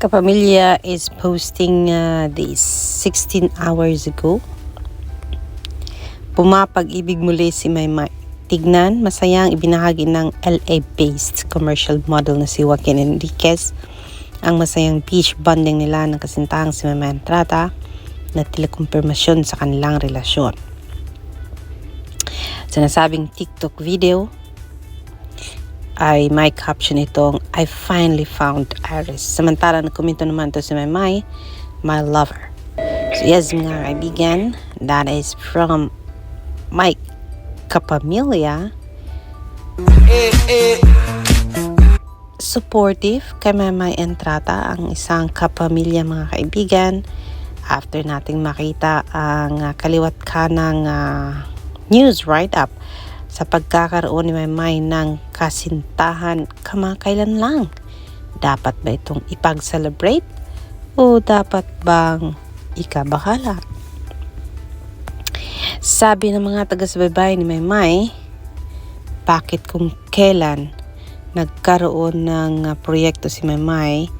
Kapamilya is posting uh, this 16 hours ago. Pumapag-ibig muli si Maymay. Tignan, masayang ibinahagi ng LA-based commercial model na si Joaquin Enriquez ang masayang beach bonding nila ng kasintahang si Maymay Entrata na tila kumpirmasyon sa kanilang relasyon. Sa nasabing TikTok video, ay may caption itong I finally found Iris. Samantala nagkomento naman to si Maymay, my lover. So yes mga kaibigan, that is from Mike Kapamilya. Supportive kay Maymay Entrata ang isang kapamilya mga kaibigan after nating makita ang uh, kaliwat ka ng uh, news write-up sa pagkakaroon ni Maymay ng kasintahan kamakailan lang. Dapat ba itong ipag-celebrate o dapat bang ikabahala? Sabi ng mga taga-subaybay ni Maymay, bakit kung kailan nagkaroon ng uh, proyekto si Maymay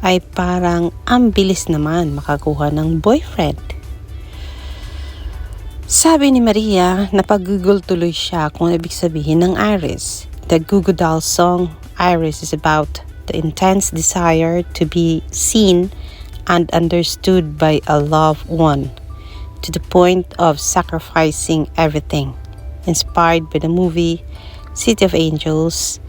ay parang ang bilis naman makakuha ng boyfriend. Sabi ni Maria, napag-google tuloy siya kung ibig sabihin ng Iris. The Google Doll song Iris is about the intense desire to be seen and understood by a loved one to the point of sacrificing everything. Inspired by the movie City of Angels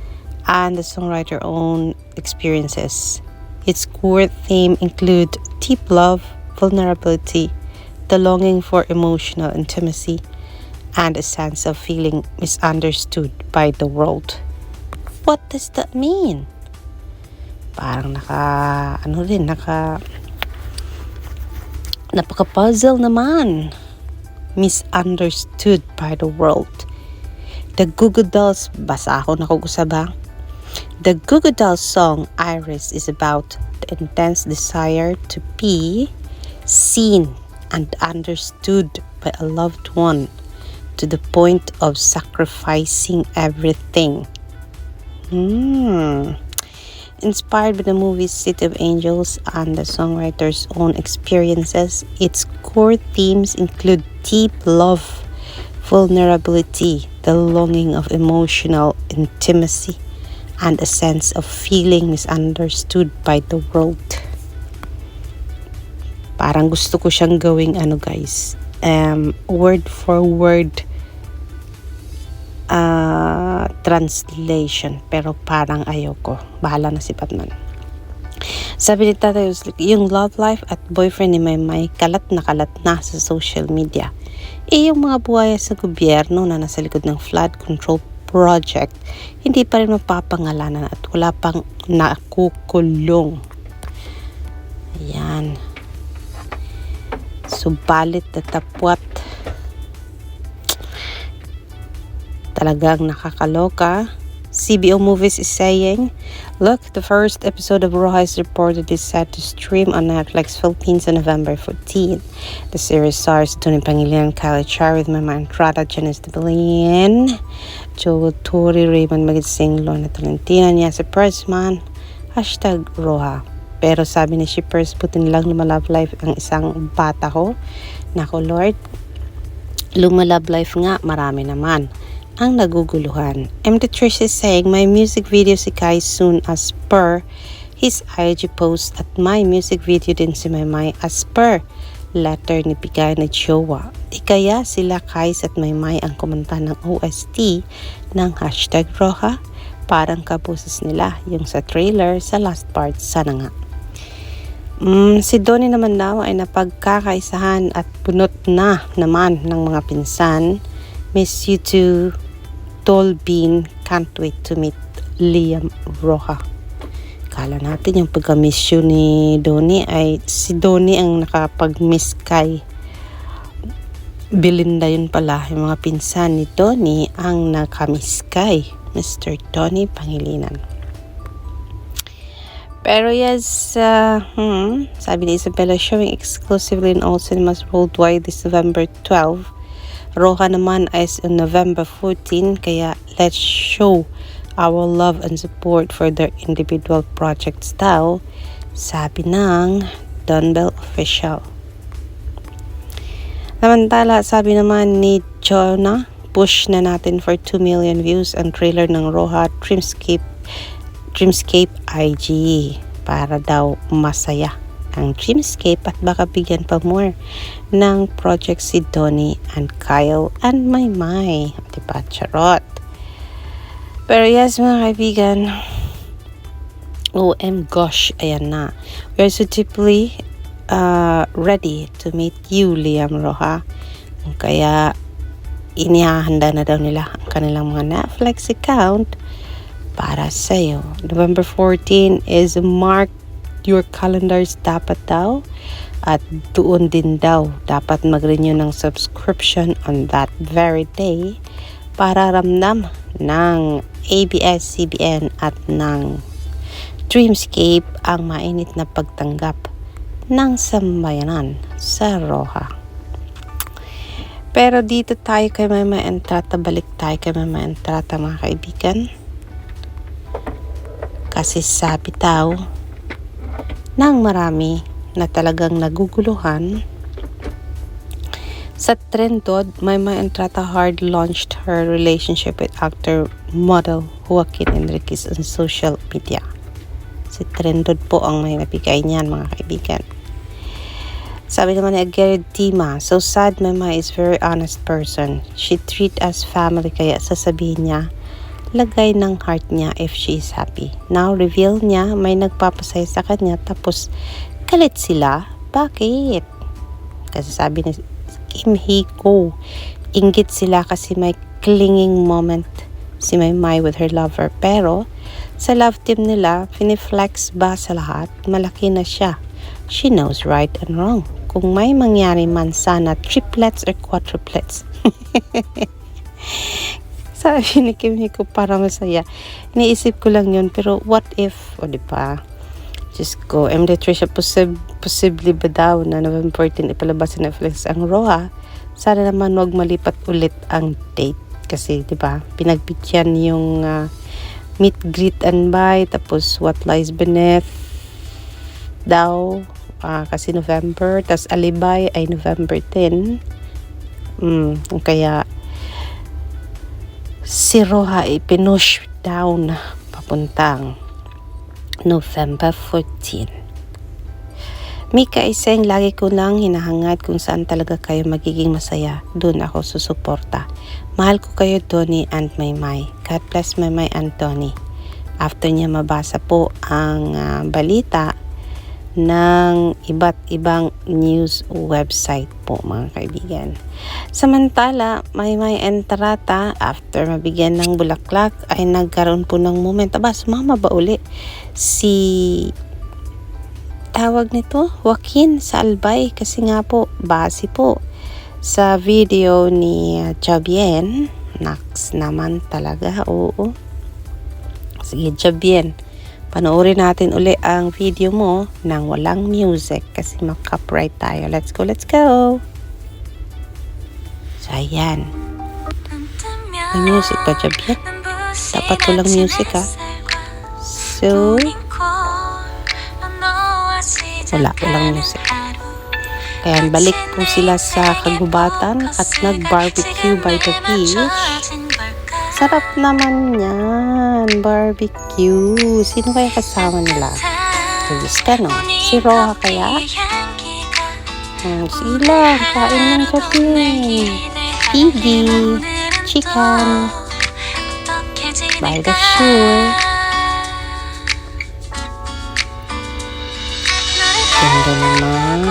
and the songwriter own experiences. Its core theme include deep love, vulnerability, the longing for emotional intimacy, and a sense of feeling misunderstood by the world. What does that mean? Parang naka, ano rin, naka, napaka-puzzle naman. Misunderstood by the world. The Google Dolls, basa ako nakugusaba. The Google Dolls song Iris is about the intense desire to be seen and understood by a loved one to the point of sacrificing everything. Hmm. Inspired by the movie City of Angels and the songwriter's own experiences, its core themes include deep love, vulnerability, the longing of emotional intimacy, and a sense of feeling misunderstood by the world. Parang gusto ko siyang gawing ano guys, um, word for word uh, translation. Pero parang ayoko. Bahala na si Batman. Sabi ni Tatay yung love life at boyfriend ni Maymay kalat na kalat na sa social media. Eh yung mga buhaya sa gobyerno na nasa likod ng flood control project, hindi pa rin mapapangalanan at wala pang nakukulong. Ayan. Subalit na tapwat. Talagang nakakaloka. CBO Movies is saying, Look, the first episode of Roja is reportedly set to stream on Netflix Philippines on November 14. The series stars Tony Pangilinan, Kylie Char with Mama Entrada, Janice de Belen, Joe Tori, Raymond Magitsing, Lorna Tolentino, Nyasa Pressman, hashtag Roja. Pero sabi ni Shippers, buti nilang lumalove life ang isang bata ko. Nako Lord, lumalove life nga, marami naman ang naguguluhan. MD Trish is saying, my music video si Kai soon as per his IG post at my music video din si Maymay as per letter ni bigay na jowa. Di kaya sila Kais at Maymay ang kumanta ng OST ng hashtag Roja? Parang kabuses nila yung sa trailer sa last part. Sana nga. Mm, si Donnie naman daw ay napagkakaisahan at punot na naman ng mga pinsan. Miss you too, Dolbean. Can't wait to meet Liam Roja. Kala natin yung pagka-miss you ni Donnie ay si Donnie ang nakapag-miss kay Belinda yun pala. Yung mga pinsan ni Donnie ang nakamiss kay Mr. Donnie Pangilinan. Pero yes, uh, hmm, sabi ni Isabella, showing exclusively in all cinemas worldwide this November 12. Roja naman is on November 14, kaya let's show our love and support for their individual projects daw, Sabi ng Dunbell Official. Samantala, sabi naman ni Jonah, push na natin for 2 million views ang trailer ng Roha Dreamscape, Dreamscape IG para daw masaya ang Dreamscape at baka bigyan pa more ng project si Donnie and Kyle and Maymay. Diba? Charot. Pero yes mga kaibigan, OM gosh, ayan na. We're so deeply uh, ready to meet you, Liam Roja. Kaya inihahanda na daw nila ang kanilang mga Netflix account para sa iyo. November 14 is mark your calendars dapat daw at doon din daw dapat mag-renew ng subscription on that very day para ramdam ng ABS-CBN at ng Dreamscape ang mainit na pagtanggap ng sambayanan sa Roha. Pero dito tayo kay Mama Entrata, balik tayo kay Mama Entrata mga kaibigan. Kasi sabi daw ng marami na talagang naguguluhan sa Trendod, Mama Entrata hard launched her relationship with actor model Joaquin Enriquez on social media. Si Trendod po ang may nabigay niyan mga kaibigan. Sabi naman ni Gary Dima, so sad Mama is very honest person. She treat us family kaya sasabihin niya, lagay ng heart niya if she is happy. Now reveal niya may nagpapasaya sa kanya tapos galit sila. Bakit? Kasi sabi ni Kim Hee-ko, inggit sila kasi may clinging moment si Maymay with her lover. Pero sa love team nila, finiflex ba sa lahat? Malaki na siya. She knows right and wrong. Kung may mangyari man sana triplets or quadruplets. Kim Hee ko para masaya. Iniisip ko lang yun. Pero what if, o di ba? Diyos ko, MD Trisha, posib posible ba daw na November 14 ipalabas sa Netflix ang Roa? Sana naman wag malipat ulit ang date. Kasi, di ba, pinagbigyan yung uh, meet, greet, and buy. Tapos, what lies beneath daw. Uh, kasi November. Tapos, alibay ay November 10. Mm, kaya, si Roha ay pinush down papuntang November 14. Mika is saying, lagi ko lang hinahangad kung saan talaga kayo magiging masaya. Doon ako susuporta. Mahal ko kayo, Tony and Maymay. God bless Maymay and Tony. After niya mabasa po ang uh, balita ng iba't ibang news website po mga kaibigan. Samantala, may may entrata after mabigyan ng bulaklak ay nagkaroon po ng moment. Aba, sumama ba uli si tawag nito? Joaquin sa Albay kasi nga po, base po sa video ni Jabien. Nax naman talaga, oo. Sige, Jabien panoorin natin uli ang video mo nang walang music kasi mag-copyright tayo. Let's go, let's go! So, ayan. May music pa, Jabiet? Dapat walang music, ha? So, wala, walang music. Kaya balik po sila sa kagubatan at nag-barbecue by the beach. Sarap naman yan. Barbecue. Sino kaya kasama nila? Luis ka, no? Si Roha kaya? Hmm, sila. Kain ng gabi. Piggy. Chicken. By the shore. Ganda naman.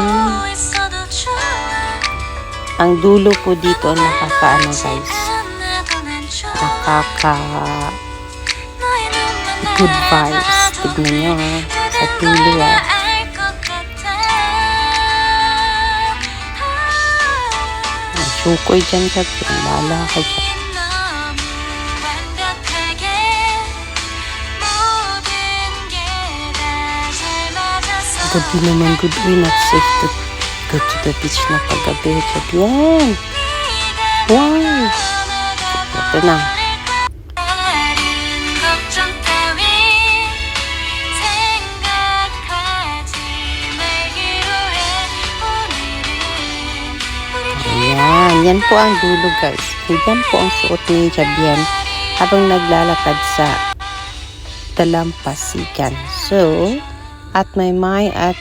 Ang dulo po dito nakakaano guys nakaka good vibes. Tignan nyo. Sa tulo ah. Ang sukoy dyan ka. Pinala ka. Gabi naman good. Uy, not safe to go to the beach na paggabi. Sabi yan. Wow. Ito na. Yan po ang dulo guys. Yan po ang suot ni Jabian habang naglalakad sa dalampasigan. So, at Maymay at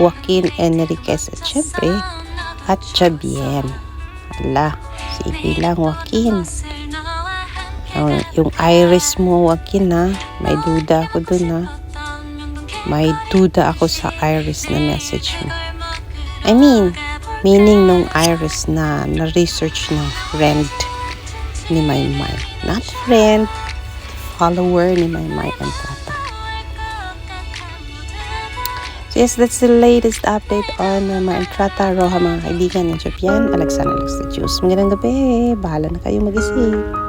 Joaquin Enriquez at syempre at Jabian. Ala, sige lang Joaquin. Yung, yung iris mo Joaquin ha, may duda ako dun ha. May duda ako sa iris na message mo. I mean, meaning nung iris na na-research ng friend ni Maymay. Not friend, follower ni Maymay Entrata. So yes, that's the latest update on Maymay Entrata, Roha mga kaibigan ng Japan, Alexander Alex the Juice. Magandang gabi, bahala na kayo mag-isip.